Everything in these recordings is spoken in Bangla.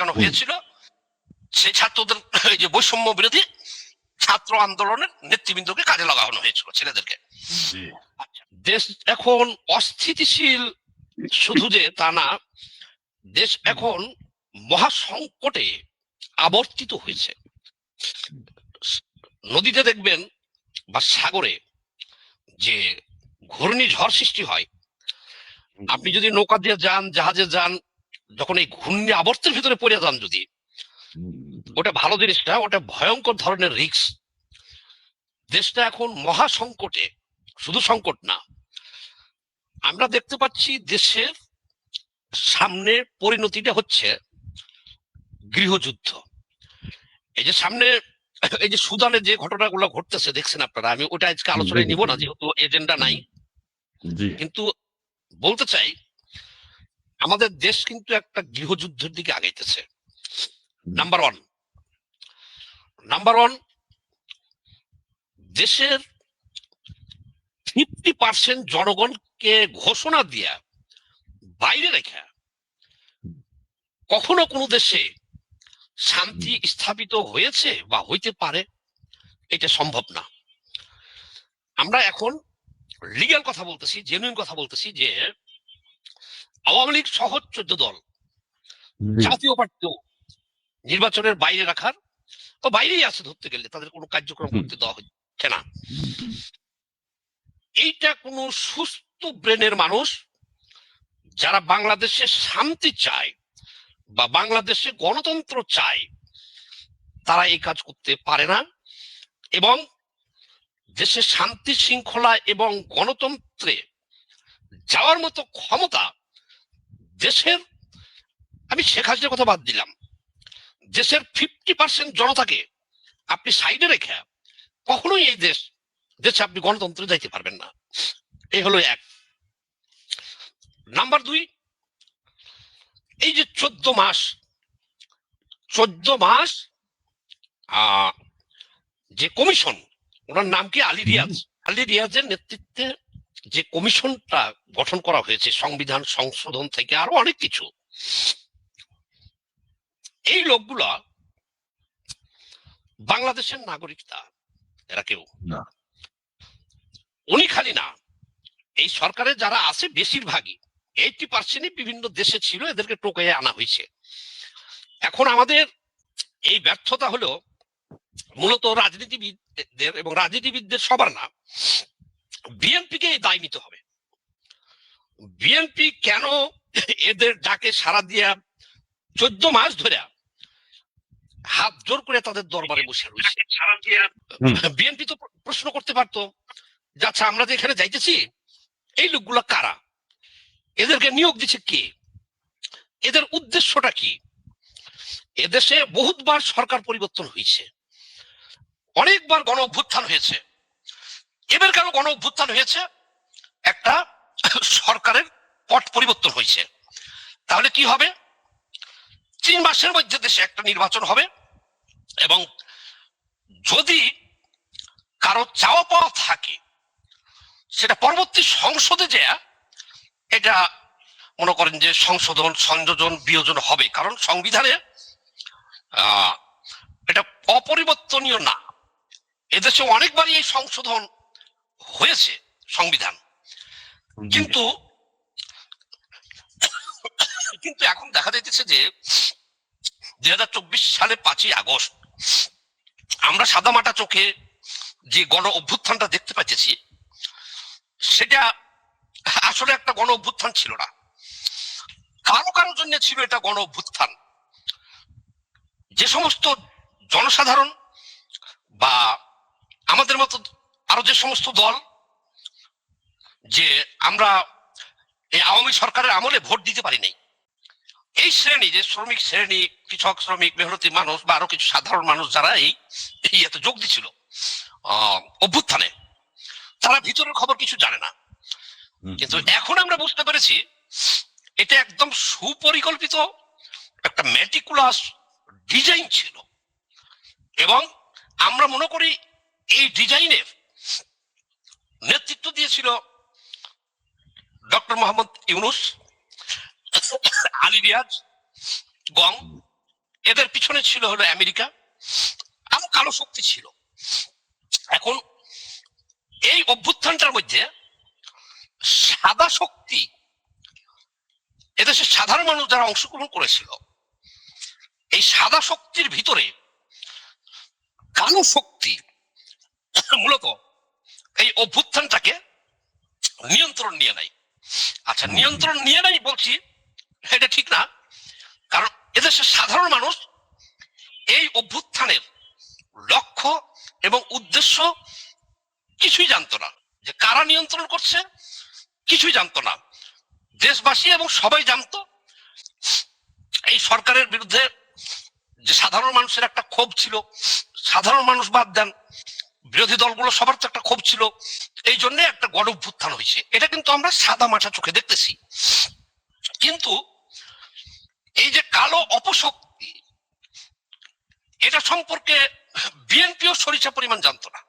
লাগানো হয়েছিল। সেই ছাত্রদের যে বৈষম্য বিরোধী ছাত্র আন্দোলনের নেতৃবৃন্দকে কাজে লাগানো হয়েছিল ছেলেদেরকে। আচ্ছা, দেশ এখন অস্থিতিশীল। শুধু যে তা না দেশ এখন মহা সংকটে আবর্তিত হয়েছে। নদীতে দেখবেন বা সাগরে যে ঘূর্ণিঝড় সৃষ্টি হয় আপনি যদি নৌকা দিয়ে যান জাহাজে যান যখন এই ঘূর্ণি আবর্তের ভিতরে পড়ে যান যদি ওটা ভালো জিনিস না ওটা ভয়ঙ্কর ধরনের রিস্ক। দেশটা এখন মহা সংকটে শুধু সংকট না। আমরা দেখতে পাচ্ছি দেশের সামনে পরিণতিটা হচ্ছে গৃহযুদ্ধ। এই যে সামনে এই যে সুদানে যে ঘটনাগুলো ঘটতেছে দেখছেন আপনারা? আমি ওটা আজকে আলোচনায় নিব না যেহেতু এজেন্ডা নাই। কিন্তু বলতে চাই আমাদের দেশ কিন্তু একটা গৃহযুদ্ধের দিকে আগাইতেছে। নাম্বার ওয়ান নাম্বার ওয়ান দেশের ফিফটি পার্সেন্ট জনগণকে ঘোষণা দিয়া বাইরে রেখা, কখনো কোনো দেশে শান্তি স্থাপিত হয়েছে বা হইতে পারে, এটা সম্ভব না। আমরা এখন লিগাল কথা বলতেছি জেনুইন কথা বলতেছি যে আওয়ামী লীগ সহ চোদ্দ দল। জাতীয় পার্টিও নির্বাচনের বাইরে রাখার ও বাইরেই আছে ধরতে গেলে তাদের কোনো কার্যক্রম করতে দেওয়া হচ্ছে না। এইটা কোনো সুস্থ ব্রেনের মানুষ যারা বাংলাদেশে শান্তি চায় বা বাংলাদেশে গণতন্ত্র চায় তারা এই কাজ করতে পারে না এবং দেশে শান্তি শৃঙ্খলা এবং গণতন্ত্রে যাওয়ার মতো ক্ষমতা দেশের, আমি শেখ হাসিনার কথা বাদ দিলাম। দেশের ফিফটি পার্সেন্ট জনতাকে আপনি সাইডে রেখে কখনোই এই দেশ, দেশে আপনি গণতন্ত্রে যাইতে পারবেন না। এই হলো এক। নাম্বার দুই, এই যে চোদ্দ মাস চোদ্দ মাস যে কমিশন, ওনার নাম কি আলী রিয়াজ? আলী রিয়াজের নেতৃত্বে যে কমিশনটা গঠন করা হয়েছে সংবিধান সংশোধন থেকে আরও অনেক কিছু। এই লোকগুলা বাংলাদেশের নাগরিকতা এরা কেউ? উনি খালি না। এই সরকারে যারা আছে বেশিরভাগই এইটি পার্সেন্টই বিভিন্ন দেশে ছিল এদেরকে টোকাইয়ে আনা হয়েছে। এখন আমাদের এই ব্যর্থতা হলো মূলত রাজনীতিবিদদের এবং রাজনীতিবিদদের সবার না। বিএনপিকে দায় নিতে হবে। বিএনপি কেন এদের ডাকে সারা দিয়া চোদ্দ মাস ধরে হাত জোর করে তাদের দরবারে বসে রয়েছে। বিএনপি তো প্রশ্ন করতে পারতো যে আচ্ছা আমরা যে এখানে যাইতেছি এই লোকগুলা কারা? এদেরকে নিয়োগ দিচ্ছে কে? এদের উদ্দেশ্যটা কি? এদেশে বহুতবার সরকার পরিবর্তন হয়েছে। অনেকবার গণ অভ্যুত্থান হয়েছে। এবার কেন গণ অভ্যুত্থান হয়েছে, একটা সরকারের পট পরিবর্তন হয়েছে। তাহলে কি হবে? তিন মাসের মধ্যে দেশে একটা নির্বাচন হবে এবং যদি কারও চাওয়া পাওয়া থাকে, সেটা পরবর্তী সংসদে যে এটা মনে করেন যে সংশোধন, সংযোজন, বিয়োজন হবে। কারণ সংবিধানে এটা অপরিবর্তনীয় না। এদেশে অনেকবারই এই সংশোধন হয়েছে সংবিধান। কিন্তু কিন্তু এখন দেখা যাইতেছে যে দুই হাজার চব্বিশ সালে পাঁচই আগস্ট আমরা সাদামাটা চোখে যে গণ অভ্যুত্থানটা দেখতে পাচ্ছি সেটা আসলে একটা গণ অভ্যুত্থান ছিল না। কারও কারোর জন্য ছিল এটা গণ অভ্যুত্থান। যে সমস্ত জনসাধারণ বা আমাদের মতো আরও যে সমস্ত দল যে আমরা এই আওয়ামী সরকারের আমলে ভোট দিতে পারি নাই। এই শ্রেণি যে শ্রমিক শ্রেণি কৃষক শ্রমিক মেহনতি মানুষ বা আরও কিছু সাধারণ মানুষ যারা এই এতে যোগ দিছিল অভ্যুত্থানে তারা ভিতরের খবর কিছু জানে না। কিন্তু এখন আমরা বুঝতে পেরেছি এটা একদম সুপরিকল্পিত একটা মেটিকুলাস ডিজাইন ছিল। এবং আমরা মনে করি এই ডিজাইনের নেতৃত্ব দিয়েছিল ডক্টর মোহাম্মদ ইউনুস, আলী রিয়াজ, গং, এদের পিছনে ছিল হলো আমেরিকা। আরও কালো শক্তি ছিল। এখন এই অভ্যুত্থানটার মধ্যে সাদা শক্তি এদেশের সাধারণ মানুষ যারা অংশগ্রহণ করেছিল, এই সাদা শক্তির ভিতরে কালো শক্তি মূলত এই অভ্যুত্থানটাকে নিয়ন্ত্রণ নিয়ে নাই আচ্ছা নিয়ন্ত্রণ নিয়ে নাই বলছি, এটা ঠিক না। কারণ এদেশের সাধারণ মানুষ এই অভ্যুত্থানের লক্ষ্য এবং উদ্দেশ্য কিছুই জানতো না। যে কারা নিয়ন্ত্রণ করছে, কিছুই জানতো না। দেশবাসী এবং সবাই জানতো, এই সরকারের বিরুদ্ধে যে সাধারণ মানুষের একটা ক্ষোভ ছিল, সাধারণ মানুষ বাদ দেন বিরোধী দলগুলো সবার তো একটা ক্ষোভ ছিল। এই জন্য একটা গণ অভ্যুত্থান হয়েছে। এটা কিন্তু আমরা সাদা মাঠা চোখে দেখতেছি। কিন্তু এই যে কালো অপশক্তি, এটা সম্পর্কে বিএনপিও সরিষা পরিমাণ জানতো না।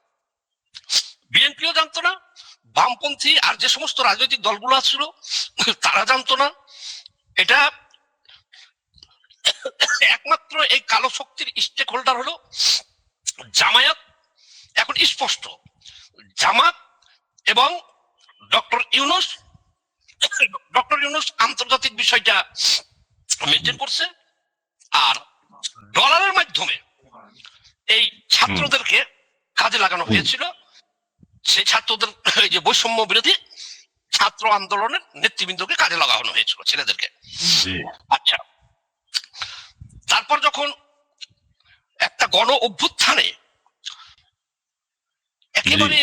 বিএনপিও জানতো না, বামপন্থী আর যে সমস্ত রাজনৈতিক দলগুলো ছিল, তারা জানতো না। এটা একমাত্র এই কালো শক্তির স্টেক হোল্ডার হলো জামায়াত এখন স্পষ্ট। জামাত এবং ডক্টর ইউনুস ডক্টর ইউনুস আন্তর্জাতিক বিষয়টা মেনটেন করছে আর ডলারের মাধ্যমে এই ছাত্রদেরকে কাজে লাগানো হয়েছিল। সেই ছাত্রদের যে বৈষম্য বিরোধী ছাত্র আন্দোলনের নেতৃবৃন্দকে কাজে লাগানো হয়েছিল ছেলেদেরকে। আচ্ছা তারপর যখন একটা গণ অভ্যুত্থানে একেবারে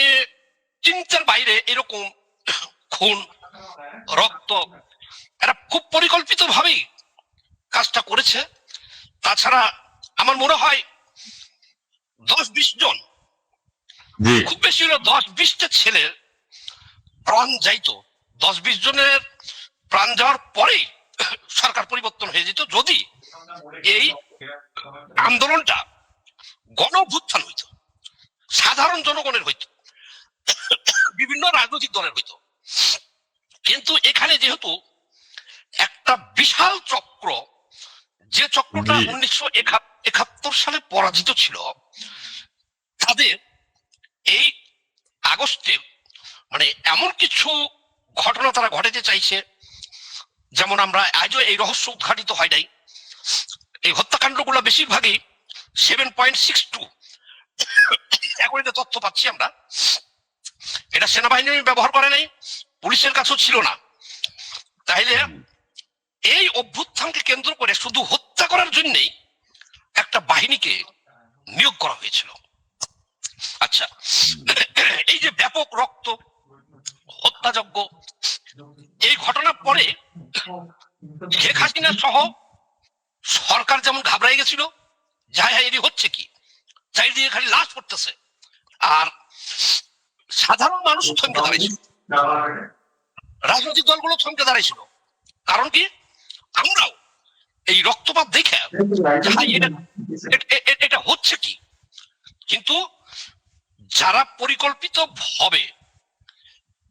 চিন্তার বাইরে এরকম খুন রক্ত এরা খুব পরিকল্পিত ভাবেই কাজটা করেছে। তাছাড়া আমার মনে হয় দশ বিশ জন খুব বেশি হলো দশ বিশটা ছেলের প্রাণ যাইতো। দশ বিশ জনের প্রাণ যাওয়ার পরেই সরকার পরিবর্তন হয়ে যেত। যদি এই আন্দোলনটা গণ অভ্যুত্থান হইতো সাধারণ জনগণের হইতো। বিভিন্ন রাজনৈতিক দলের হইতো। কিন্তু এখানে যেহেতু একটা বিশাল চক্র যে চক্রটা উনিশশো একাত্তর সালে পরাজিত ছিল তাদের এই আগস্টে মানে এমন কিছু ঘটনা তারা ঘটাতে চাইছে যেমন আমরা আজও এই রহস্য উদ্ঘাটিত হয় নাই। এই হত্যাকাণ্ডগুলো বেশিরভাগই সেভেন পয়েন্ট সিক্স টু এখন তথ্য পাচ্ছি আমরা। এটা সেনাবাহিনী ব্যবহার করে নাই পুলিশের কাছেও ছিল না। তাইলে এই অভ্যুত্থানকে কেন্দ্র করে শুধু হত্যা করার জন্যই একটা বাহিনীকে নিয়োগ করা হয়েছিল। আচ্ছা এই যে ব্যাপক রক্ত হত্যাযজ্ঞ এই ঘটনার পরে শেখ হাসিনা সহ সরকার যেমন ঘাবড়াই গেছিল যাই হাই এরই হচ্ছে কি? চারিদিকে খালি লাশ পড়তেছে। আর সাধারণ মানুষ থমকে দাঁড়িয়েছিল রাজনৈতিক দলগুলো থমকে দাঁড়িয়েছিল কারণ কি? আমরাও এই রক্তপাত দেখে এটা হচ্ছে কি? কিন্তু যারা পরিকল্পিত ভাবে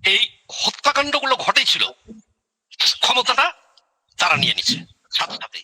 এই হত্যাকাণ্ডগুলো ঘটেছিল, ক্ষমতাটা তারা নিয়ে নিচ্ছে সাথে সাথে